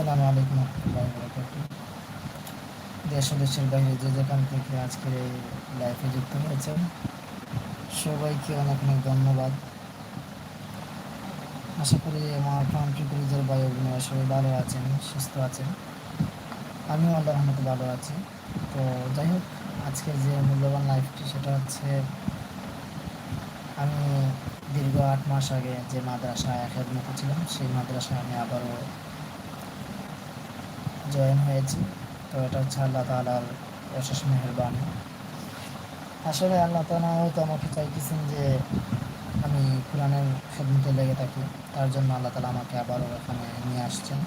আসসালামু আলাইকুম রহমতুল্লাহ বরকাত দেশ দেশের বাইরে যে যেখান থেকে আজকের এই লাইফে যুক্ত হয়েছেন, সবাইকে অনেক অনেক ধন্যবাদ। আশা করি আমার কান্ট্রি পরিচয় বায়ু অভিনয় সবাই ভালো আছেন, সুস্থ আছেন। আমিও আল্লাহ রহমতে ভালো আছি। তো যাই হোক, আজকের যে মূল্যবান লাইফটি সেটা হচ্ছে, আমি দীর্ঘ আট মাস আগে যে মাদ্রাসায় খেদমতে ছিলাম, সেই মাদ্রাসায় আমি আবারও জয়েন হয়েছি। তো এটা হচ্ছে আল্লাহ তালার অশেষ মেহরবানি। আসলে আল্লাহ তালা হয়তো আমাকে চাইতেছেন যে আমি কোরআনের খেদমতে লেগে থাকি। তার জন্য আল্লাহ তালা আমাকে আবারও এখানে নিয়ে আসছেন।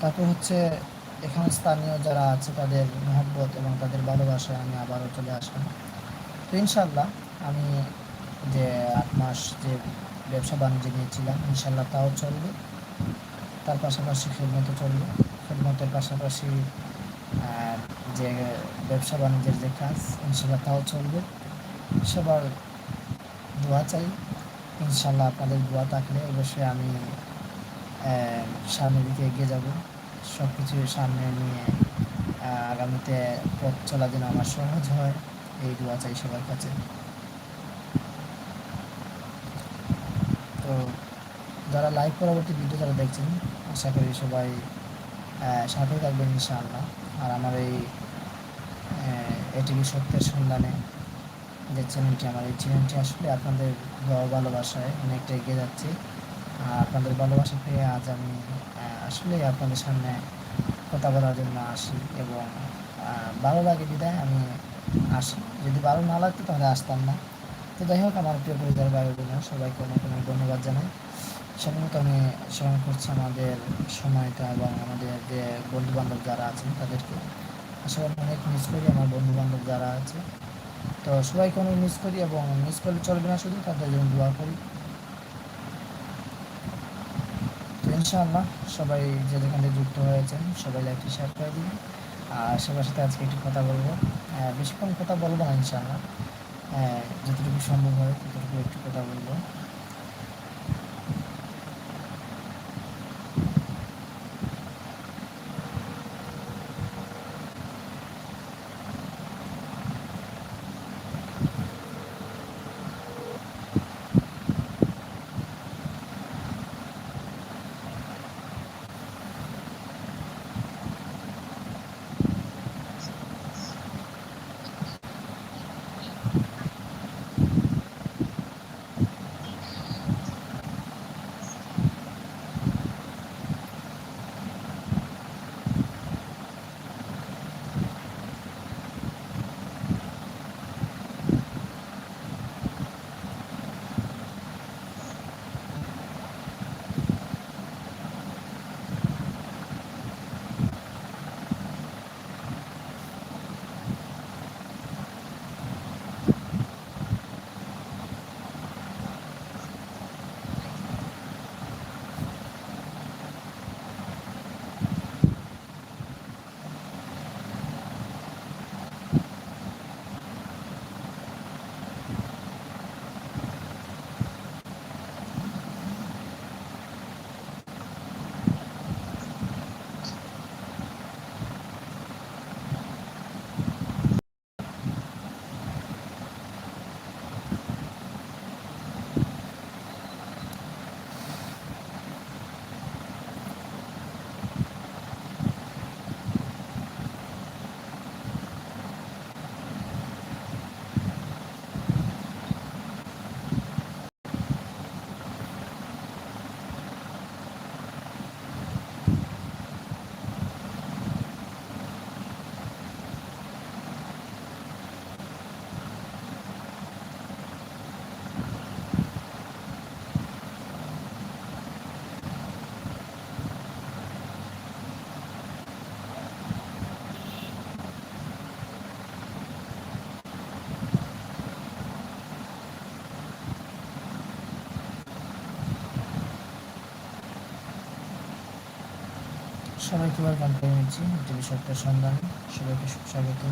তারপর হচ্ছে এখানে স্থানীয় যারা আছে, তাদের মহব্বত এবং তাদের ভালোবাসায় আমি আবারও চলে আসলাম। তো ইনশাল্লাহ আমি যে আট মাস যে ব্যবসা বাণিজ্য নিয়েছিলাম ইনশাল্লাহ তাও চলবে। তার পাশাপাশি খেদমতো চলবে। খেদমতের পাশাপাশি যে ব্যবসা বাণিজ্যের যে কাজ ইনশাল্লাহ তাও চলবে। সবার দোয়া চাই। ইনশাল্লাহ আপনাদের দোয়া থাকলে অবশ্যই আমি সামনের দিকে এগিয়ে যাব। সব কিছু সামনে নিয়ে আগামীতে পথ চলা যেন আমার সহজ হয়, এই দোয়া চাই সবার কাছে। তো যারা লাইভ পরবর্তী ভিডিও যারা দেখছেন, আশা করি সবাই সাথে থাকবেন ইনশাআল্লাহ। আর আমার এই এটিভি সত্যের সন্ধানে যে চ্যানেলটি, আমার এই চ্যানেলটি আসলে আপনাদের ভালোবাসায় অনেকটা এগিয়ে যাচ্ছে। আর আপনাদের ভালোবাসা পেয়ে আজ আমি আসলে আপনাদের সামনে কথা বলার জন্য আসি এবং ভালো লাগে বিদায়, আমি আসি। যদি ভালো না লাগতো তাহলে আসতাম না। তো যাই হোক, আমার প্রিয় পরিবার বাইরে সবাইকে অনেক অনেক ধন্যবাদ জানাই। সাধারণত আমি স্মরণ করছি আমাদের সময়টা এবং আমাদের যে বন্ধু বান্ধব যারা আছেন তাদেরকে। আসলে অনেক মিস করি, আমার বন্ধু বান্ধব যারা আছে। তো সবাইকে অনেক মিস করি এবং মিস করলে চলবে না শুধু, তাদের জন্য দোয়া করি। তো ইনশাআল্লাহ সবাই যে যেখান থেকে যুক্ত হয়েছেন, সবাই লাইফটি শেয়ার করে দিন আর সবার সাথে আজকে একটু কথা বলব। বেশিক্ষণ কথা বলব না ইনশাআল্লাহ। যতটুকু সম্ভব হয় ততটুকু একটু কথা বলব। সবাইকে ওয়েলকাম করে নিচ্ছি একটি বিষয়টার সন্ধান। সবাইকে সুস্বাগত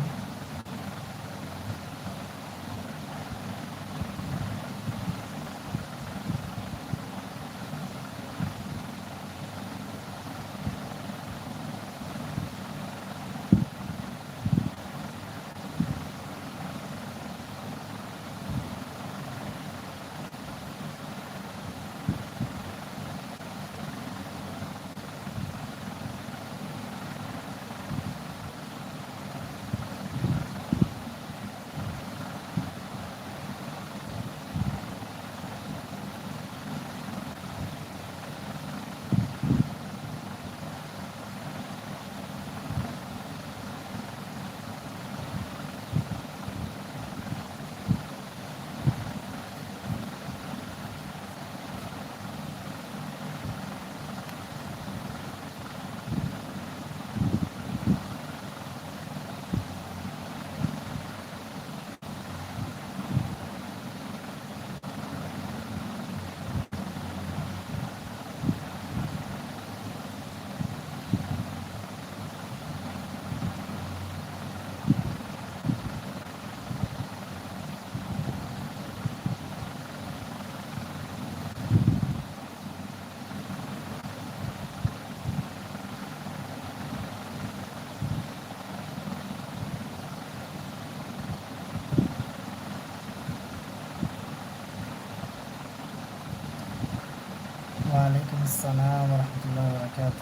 ওয়ালাইকুম আসসালাম রহমতুল্লাহ বরকাত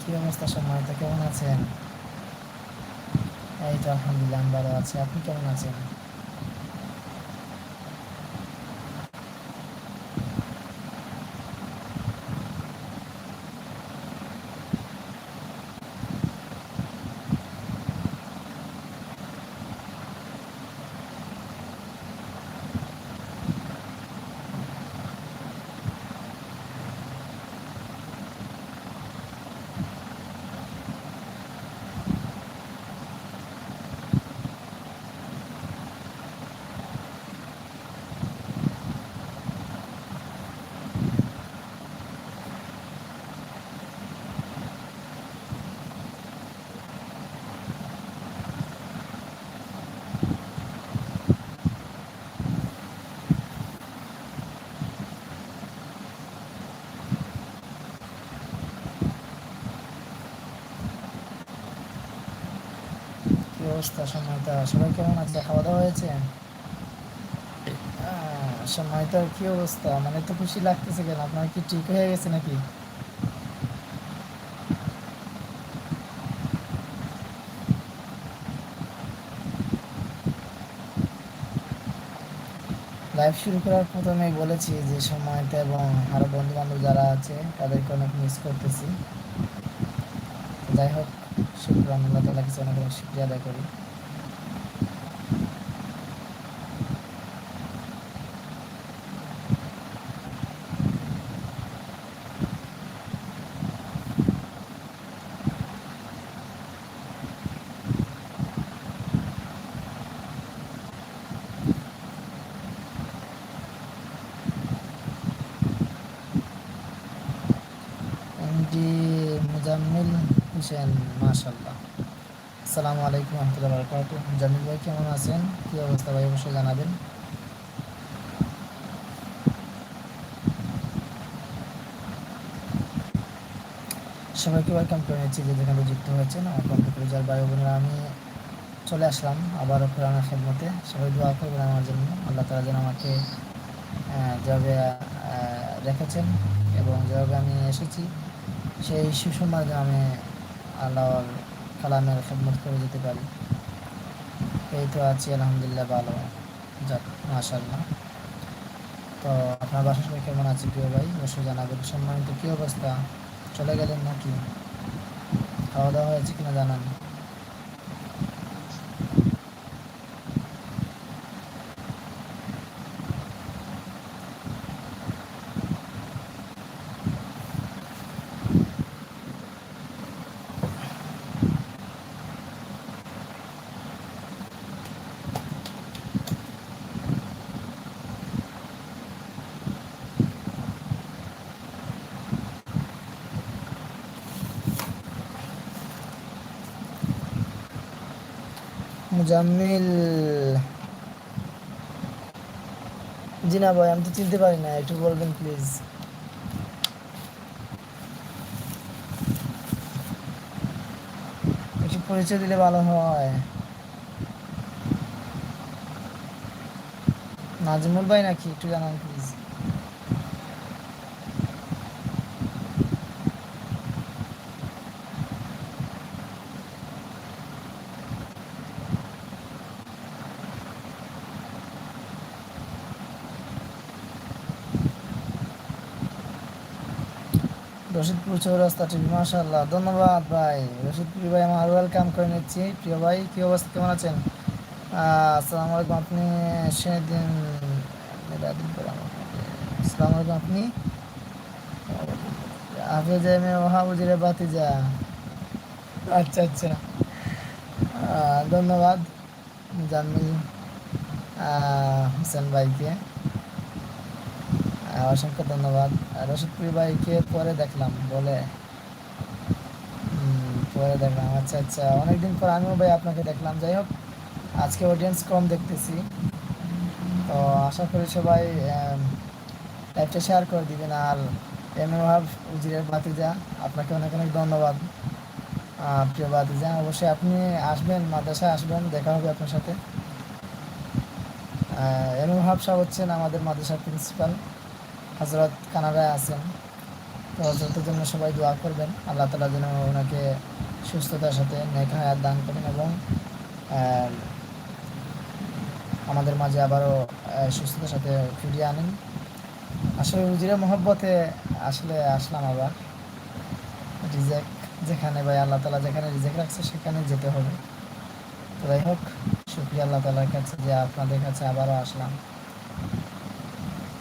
কি অবস্থা সময় তো কেমন আছেন? এই তো আলহামদুলিল্লাহ ভালো আছি। আপনি কেমন আছেন? কি অবস্থা, সময়টা। সবাই কেমন খাওয়া দাওয়া হয়েছে? সময়টার কি অবস্থা? মানে তো খুশি লাগতেছে কেন? আপনার কি ঠিক হয়ে গেছে নাকি? লাইভ শুরু করার প্রথমেই বলেছি যে, সময়টা এবং আরও বন্ধু বান্ধব যারা আছে, তাদেরকে অনেক মিস করতেছি। যাই হোক শুক্রান আল্লাহ তালা কিছু অনেক অনেক শুক্রিয়া আদায় করি এমডি মুজাম্মিল হোসেন মাশাল্লাহ আসসালামু আলাইকুম রহমতুল্লাহ বরকাত মুজাম্মিল ভাই কেমন আছেন? কী অবস্থা ভাই, অবশ্যই জানাবেন। সবাইকে ওয়েলকাম করে নিচ্ছি যে যেখানে যুক্ত হয়েছেন, আমার কম্পিউটার যার ভাই বোনেরা, আমি চলে আসলাম আবারও পুরানো খেদমতে। সবাই দোয়া করবেন আমার জন্য। আল্লাহ তালা যেন আমাকে যেভাবে রেখেছেন এবং যেভাবে আমি এসেছি, সেই সুসময় যেন আমি আল্লাহর কালামের খেদমত করে যেতে পারি। এই তো আছি, আলহামদুলিল্লাহ, ভালো। যাক মাশাল্লাহ তো আপনার বাসা সবাই কেমন আছে প্রিয় ভাই? অবশ্যই জানাবেন। সম্মানিত, কী অবস্থা? চলে গেলেন নাকি? খাওয়া দাওয়া হয়েছে কিনা জানান। মুজাম্মিল। জি না ভাই, আমি তো চিনতে পারি না, একটু বলবেন প্লিজ একটু পরিচয় দিলে ভালো হয়। নাজমুল ভাই নাকি, একটু জানান প্লিজ রশিদপুর চৌরাস্তা টিভি মাশাল্লাহ ধন্যবাদ ভাই। রশিদপুর ভাই, আমার ওয়েলকাম করে নিচ্ছি। প্রিয় ভাই, কী অবস্থা? কেমন আছেন? আসসালামু আলাইকুম। আপনি সেদিন আসসালামু আলাইকুম, আপনি? হাফেজ এম এ ওহাবুজিরে বাতিজা। আচ্ছা আচ্ছা। ধন্যবাদ জামিল হোসেন ভাইকে। অসংখ্য ধন্যবাদ। রশিদপুরি ভাইকে পরে দেখলাম, বলে পরে দেখলাম। আচ্ছা আচ্ছা অনেকদিন পর আমিও ভাই আপনাকে দেখলাম। যাই হোক, আজকে অডিয়েন্স কম দেখতেছি। তো আশা করি সবাই লাইভটা শেয়ার করে দিবেন। আর এমএ ভাব উজিরের বাতিজা আপনাকে অনেক অনেক ধন্যবাদ। প্রিয় বাতিজা অবশ্যই আপনি আসবেন, মাদ্রাসায় আসবেন, দেখা হবে আপনার সাথে। এমএ ভাব সাহেব হচ্ছেন আমাদের মাদ্রাসার প্রিন্সিপাল হজরত কানাডায় আছেন। তো হজরতের জন্য সবাই দোয়া করবেন। আল্লাহ তালা যেন ওনাকে সুস্থতার সাথে নেক হায়াত দান করেন এবং আমাদের মাঝে আবারও সুস্থতার সাথে ফিরিয়ে আনেন। আসলে উজিরের মহব্বতে আসলে আসলাম আবার। রিজেক যেখানে ভাই, আল্লাহ তালা যেখানে রিজেক রাখছে সেখানে যেতে হবে। তো যাই হোক, শুক্রিয়া আল্লাহ তালার কাছে যে আপনাদের কাছে আবারও আসলাম।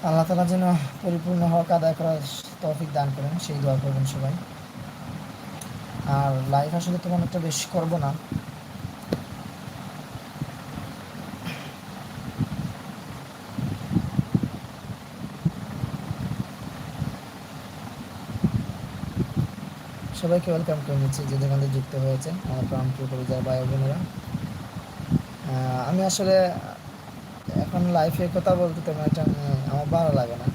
আল্লাহ তালা যেন পরিপূর্ণ হক আদায় করার তৌফিক দান করেন, সেই দোয়া করবেন সবাই। আর লাইফ আসলে তেমন একটা বেশি করব না। সবাইকে ওয়েলকাম করে নিচ্ছি, যে যেখান যুক্ত হয়েছে আমার প্রাণ প্রিয় পরিচয় ভাই বোনেরা। আমি আসলে এখন লাইফে কথা বলতে তেমন একটা আমি আমার ভালো লাগে না।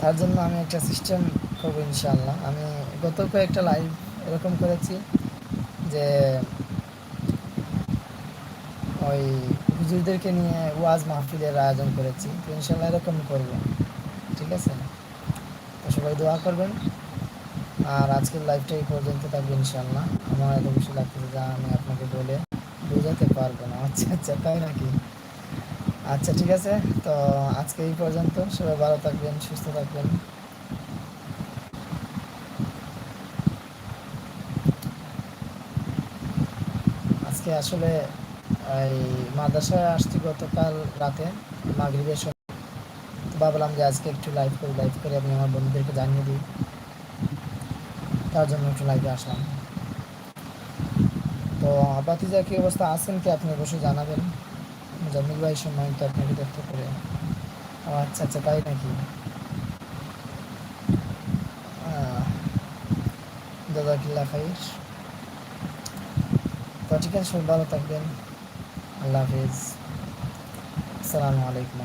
তার জন্য আমি একটা সিস্টেম করব ইনশাল্লাহ আমি গত কয়েকটা লাইভ এরকম করেছি যে ওই হুজুরদেরকে নিয়ে ওয়াজ মাহফিলের আয়োজন করেছি, তো ইনশাল্লাহ এরকম করব, ঠিক আছে? তো সবাই দোয়া করবেন। আর আজকের লাইভটা এই পর্যন্ত থাকবে ইনশাল্লাহ আমার এত বেশি লাগতেছে যা আমি আপনাকে বলে বোঝাতে পারব না। আচ্ছা আচ্ছা তাই নাকি? আচ্ছা ঠিক আছে। তো আজকে এই পর্যন্ত। সবাই ভালো থাকবেন, সুস্থ থাকবেন। আজকে আসলে এই মাদ্রাসায় আসছি গতকাল রাতে, মাগরিবের সময়। ভাবলাম যে আজকে একটু লাইভ করি লাইভ করে আমি আমার বন্ধুদেরকে জানিয়ে দিই। তার জন্য একটু লাইভে আসলাম। তো আপাতিজা কি অবস্থা? আছেন কি আপনি? অবশ্যই জানাবেন। জামিল ভাই সময় তো আপনাকে দেখতে পারে। ও আচ্ছা আচ্ছা তাই নাকি? দাদাকিল্লা খাইর তো ঠিক আছে সবাই ভালো থাকবেন। আল্লাহ হাফিজ। আসসালামু আলাইকুম।